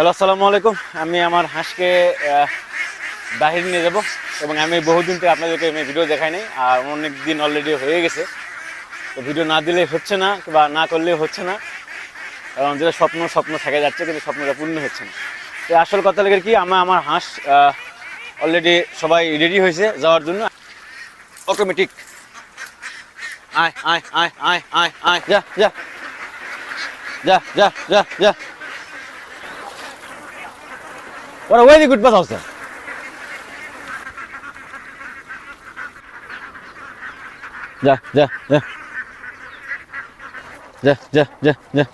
Hello, আসসালামু আলাইকুম। আমি আমার হাঁসকে বাহির নিয়ে যাব এবং আমি বহুদিন থেকে আপনাদেরকে আমি ভিডিও দেখাই নাই, আর অনেক দিন অলরেডি হয়ে গেছে। তো ভিডিও না দিলে হচ্ছে না বা না করলে হচ্ছে না। কারণ যেটা স্বপ্ন স্বপ্ন থেকে যাচ্ছে, কিন্তু স্বপ্নটা পূর্ণ হচ্ছে না। তো আসল কথা লেগে কি, আমার আমার হাঁস অলরেডি সবাই রেডি হয়েছে যাওয়ার জন্য। অটোমেটিক আয় আয় আয় আয় আয় আয়, যা যা। যা যা যা যা। What a very good house there. যা যা যা যা যা যা যা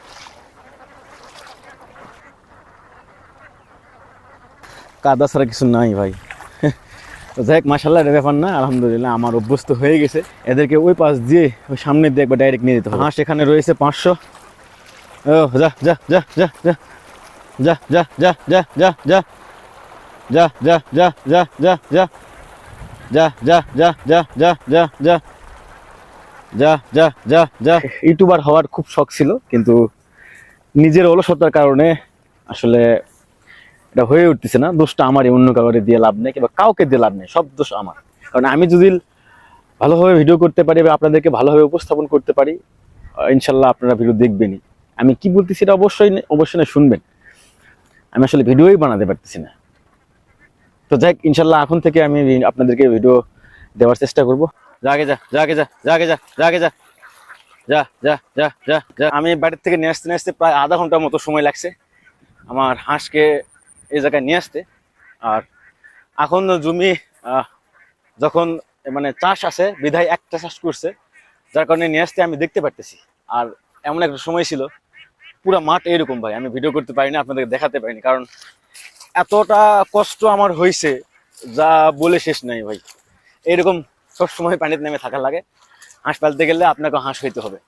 কাদা ছাড়া কিছু নাই ভাই যাই হোক মাসাল্লাহ এটা ব্যাপার না আলহামদুলিল্লাহ আমার অভ্যস্ত হয়ে গেছে এদেরকে ওই পাশ দিয়ে ওই সামনে দিয়ে একবার ডাইরেক্ট নিয়ে যেতে হবে হাঁস এখানে রয়েছে পাঁচশো ও যা যা যা যা যা যা যা যা যা যা যা যা যা যা যা যা যা যা যা যা যা যা যা যা যা যা যা যা ইউটিউবার হওয়ার খুব শখ ছিল কিন্তু নিজের অলসতার কারণে আসলে এটা হয়ে উঠতেছে না দোষটা আমারই অন্য কাউকে দিয়ে লাভ নেই কিংবা কাউকে দিয়ে লাভ নেই সব দোষ আমার কারণ আমি যদি ভালোভাবে ভিডিও করতে পারি বা আপনাদেরকে ভালোভাবে উপস্থাপন করতে পারি ইনশাল্লাহ আপনারা ভিডিও দেখবেনই আমি কি বলতেছি এটা অবশ্যই অবশ্যই শুনবেন আমি আসলে ভিডিওই বানাতে পারতেছি না তো যাই ইনশাল্লাহ এখন থেকে আমি আপনাদেরকে ভিডিও দেওয়ার চেষ্টা করব। যাকে যা যাকে যা যাকে যা যাকে যা। যা যা যা যা যা। আমি বাড়ির থেকে নিয়ে আসতে নিয়ে আসতে প্রায় আধা ঘণ্টার মতো সময় লাগছে আমার হাঁসকে এই জায়গায় নিয়ে আসতে। আর এখন জমি যখন মানে চাষ আছে, বিধায় একটা চাষ করছে, যার কারণে নিয়ে আসতে আমি দেখতে পারতেছি। আর এমন একটা সময় ছিল, পুরো মাঠ এরকম ভাই, আমি ভিডিও করতে পারিনি, আপনাদেরকে দেখাতে পারিনি। কারণ এতটা কষ্ট আমার হয়েছে যা বলে শেষ নাই ভাই। এরকম সবসময় পানিতে নেমে থাকা লাগে। হাঁস পালতে গেলে আপনাকে হাঁস হইতে হবে।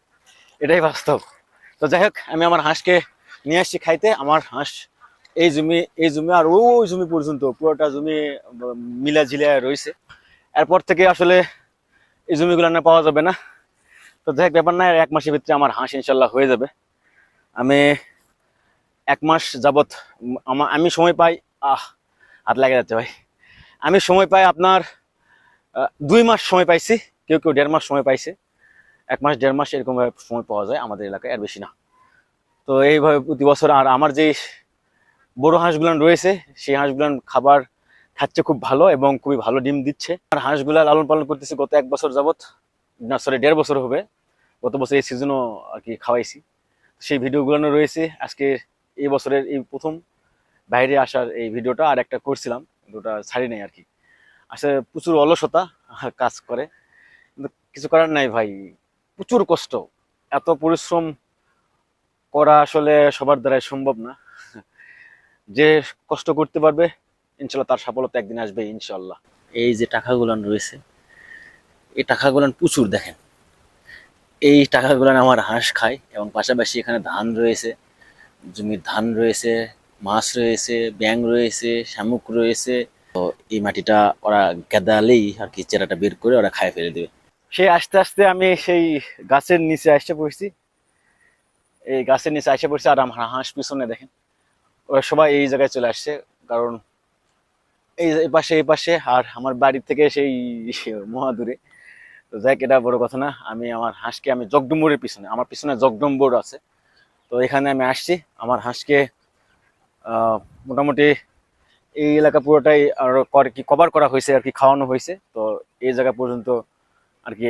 এটাই বাস্তব। তো যাই হোক, আমি আমার হাঁসকে নিয়ে আসছি খাইতে। আমার হাঁস এই জমি এই জমি আর ওই জমি পর্যন্ত, পুরোটা জমি মিলা ঝিলা রয়েছে এরপর থেকে আসলে এই জমিগুলো না পাওয়া যাবে না। তো যাই হোক, ব্যাপার না এক মাসের ভিতরে আমার হাঁস ইনশাল্লাহ হয়ে যাবে। আমি এক মাস উম, আমি সময় পাই আহ হাত লাগে যাচ্ছে ভাই। আমি সময় পাই আপনার দুই মাস সময় পাইছি কেউ কেউ দেড় মাস সময় পাইছে। এক মাস দেড় মাস এরকমভাবে সময় পাওয়া যায় আমাদের এলাকায় আর বেশি না। তো এইভাবে প্রতি বছর আর আমার যেই বড় হাঁসগুলান রয়েছে সেই হাঁসগুলান খাবার খাচ্ছে খুব ভালো এবং খুবই ভালো ডিম দিচ্ছে। আর হাঁসগুলা লালন পালন করতেছি গত এক বছর যাবত না সরি দেড় বছর হবে। গত বছর এই সিজনও আর কি খাওয়াইছি। সেই ভিডিওগুলো রয়েছে। আজকে এই বছরের এই প্রথম বাইরে আসার এই ভিডিওটা আর একটা করছিলাম ওটা ছাড়ি নাই আর কি। আসলে প্রচুর অলসতা কাজ করে, কিন্তু কিছু করার নাই ভাই, প্রচুর কষ্ট। এত পরিশ্রম করা আসলে সবার দ্বারাই সম্ভব না। যে কষ্ট করতে পারবে, ইনশাল্লাহ তার সফলতা একদিন আসবে, ইনশাল্লাহ। এই যে টাকাগুলান রয়েছে, এই টাকাগুলান প্রচুর দেখেন। এই টাকাগুলান আমার হাঁস খায় এবং পাশাপাশি এখানে ধান রয়েছে। জমির ধান রয়েছে, মাছ রয়েছে ব্যাং রয়েছে, শামুক রয়েছে, তো এই মাটিটা ওরা গেদালেই আর কি চেরাটা বের করে ওরা খায় ফেলে দেবে। সে আস্তে আস্তে আমি সেই গাছের নিচে আসতে পড়ছি। এই গাছের নিচে আসে পড়ছি আর আমার হাঁস পিছনে দেখেন। ওরা সবাই এই জায়গায় চলে আসছে, কারণ এই পাশে এই পাশে আর আমার বাড়ির থেকে সেই মহাদূরে। তো যাই এটা বড় কথা না, আমি আমার হাঁসকে আমি জগডম্বরের পিছনে, আমার পিছনে জগডম্বর আছে। তো এখানে আমি আসছি। আমার হাঁসকে মোটামুটি এই এলাকা পুরোটাই আর কি কভার করা হয়েছে আর কি, খাওয়ানো হয়েছে। তো এই জায়গা পর্যন্ত আর কি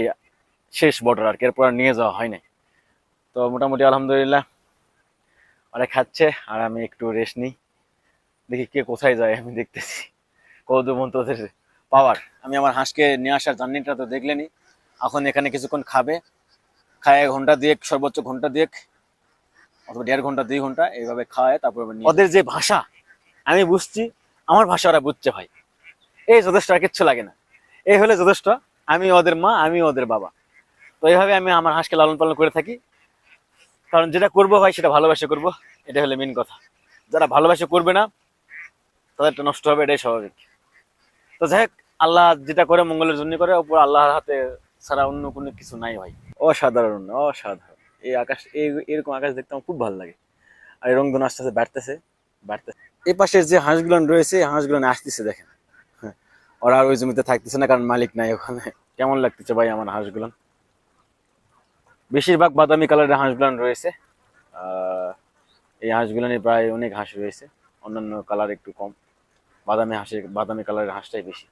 শেষ বর্ডার আর কি, এরপর আর নিয়ে যাওয়া হয় নাই। তো মোটামুটি আলহামদুলিল্লাহ ওরা খাচ্ছে আর আমি একটু রেস্ট নিই। দেখি কে কোথায় যায়, আমি দেখতেছি। কৌতুবন্ত ওদের পাওয়ার আমি আমার হাঁসকে নিয়ে আসার জার্নিটা তো দেখলেনি এখন এখানে কিছুক্ষণ খাবে। খায় ঘণ্টা দিয়ে সর্বোচ্চ ঘণ্টা দিয়ে অথবা দেড় ঘণ্টা দুই ঘণ্টা এইভাবে খাওয়ায় তারপর ওদের যে ভাষা আমি বুঝছি আমার ভাষা ওরা বুঝছে ভাই। এই যথেষ্ট আর কিচ্ছু লাগে না। এই হলে যথেষ্ট আমি ওদের মা আমি ওদের বাবা। তো এইভাবে আমি আমার হাঁসকে লালন পালন করে থাকি। কারণ যেটা করব ভাই সেটা ভালোবাসে করব। এটা হলে মেন কথা। যারা ভালোবাসে করবে না তাদেরটা নষ্ট হবে এটাই স্বাভাবিক। তো যাই হোক আল্লাহ যেটা করে মঙ্গলের জন্য করে ওপর আল্লাহর হাতে ছাড়া অন্য কোনো কিছু নাই ভাই। অসাধারণ অসাধারণ। এই আকাশ এরকম আকাশ দেখতে আমার খুব ভালো লাগে। আর এই রংধনু আস্তে আস্তে বাড়তেছে। বাড়তে এই পাশে যে হাঁসগুলো রয়েছে এই হাঁসগুলো আসতেছে দেখেন। হ্যাঁ, ওরা আর ওই জমিতে থাকতেছে না কারণ মালিক নাই ওখানে। কেমন লাগতেছে ভাই আমার হাঁসগুলো বেশিরভাগ বাদামি কালারের হাঁসগুলো রয়েছে। এই হাঁসগুলো প্রায় অনেক হাঁস রয়েছে। অন্যান্য কালার একটু কম। বাদামি হাঁসের বাদামি কালারের হাঁসটাই বেশি।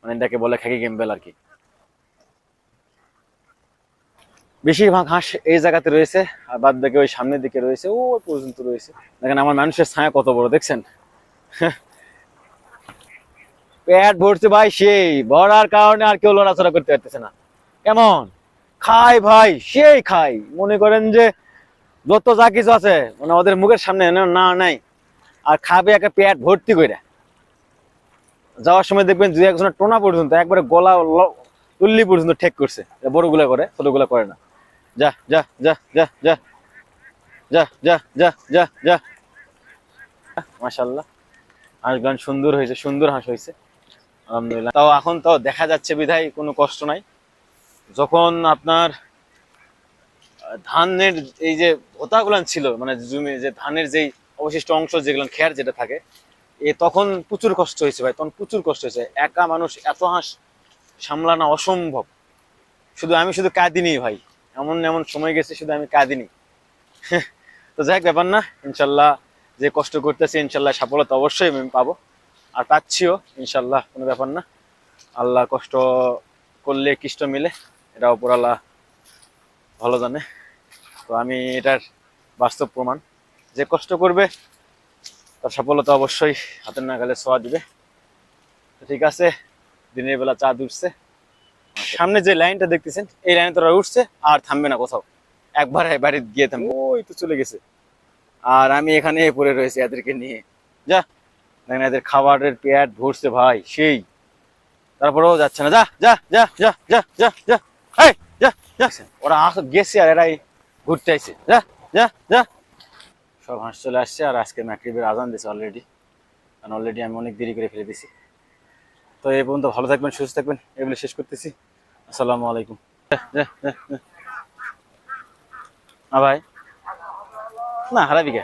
মানে এটাকে বলে খাকি গেম্বেল আর কি। বেশিরভাগ হাঁস এই জায়গাতে রয়েছে, আর বাদ বাকি ওই সামনের দিকে রয়েছে, ও পর্যন্ত রয়েছে। দেখেন আমার মানুষের ছায়া কত বড়, দেখছেন? পেট ভরছে ভাই সেই, ভরার কারণে আর কেউ লড়াচড়া করতে পারতেছে না। কেমন? খাই ভাই, সেই খাই। মনে করেন যে যত যা কিছু আছে মানে ওদের মুখের সামনে না নাই আর খাবে একটা পেট ভর্তি করে যাওয়ার সময় দেখবেন দুই একজনের টোনা পর্যন্ত একবারে গলা তুল্লি পর্যন্ত ঠেক করছে বড়গুলা করে, ছোটগুলা করে না। যা যা যা যা যা। যা যা যা যা যা। মাশাল্লাহ হাঁস গান সুন্দর হয়েছে, সুন্দর হাঁস হয়েছে। আলহামদুলিল্লাহ। তাও এখন তো দেখা যাচ্ছে বিধায় কোনো কষ্ট নাই। যখন আপনার ধানের এই যে ভোতাগুলান ছিল মানে জমি, যে ধানের যেই অবশিষ্ট অংশ যেগুলো খেয়ার যেটা থাকে, এ তখন প্রচুর কষ্ট হয়েছে ভাই, তখন প্রচুর কষ্ট হয়েছে। একা মানুষ এত হাঁস সামলানো অসম্ভব। শুধু আমি শুধু কাঁদিনি ভাই। এমন এমন সময় গেছে শুধু আমি কাঁদিনি। তো যাই হোক ব্যাপার না। ইনশাল্লাহ যে কষ্ট করতেছি, ইনশাল্লাহ সফলতা অবশ্যই আমি পাবো। আর পাচ্ছিও, ইনশাল্লাহ, কোনো ব্যাপার না। আল্লাহ কষ্ট করলে, কৃষ্ট মিলে, এটা ওপর আল্লাহ ভালো জানে। তো আমি এটার বাস্তব প্রমাণ। যে কষ্ট করবে, তার সফলতা অবশ্যই হাতের নাগালে ছোঁয়া দিবে। ঠিক আছে, দিনের বেলা চা উঠছে সামনে যে লাইনটা দেখতেছেন, এই লাইনে তোরা উঠছে, আর থামবে না কোথাও। একবার বাড়ি গিয়ে থামবে। ওই তো চলে গেছে। আর আমি এখানে পড়ে রয়েছি এদেরকে নিয়ে। যা, দেখেন এদের খাবারের পেট ভরছে ভাই, সেই। তারপরেও যাচ্ছে না। যা যা যা যা যা যা যা। এই, যা যা। ওরা গেছে আর এরাই ঘুরতে আইছে। যা যা যা। সব হাঁস চলে আসছে, আর আজকে ম্যাকরিবের আজান দিয়েছে অলরেডি কারণ অলরেডি আমি অনেক দেরি করে ফেলে দিছি তো এই পর্যন্ত ভালো থাকবেন, সুস্থ থাকবেন, এগুলো শেষ করতেছি। আসসালামু আলাইকুম। না ভাই। না, হারাবি কে?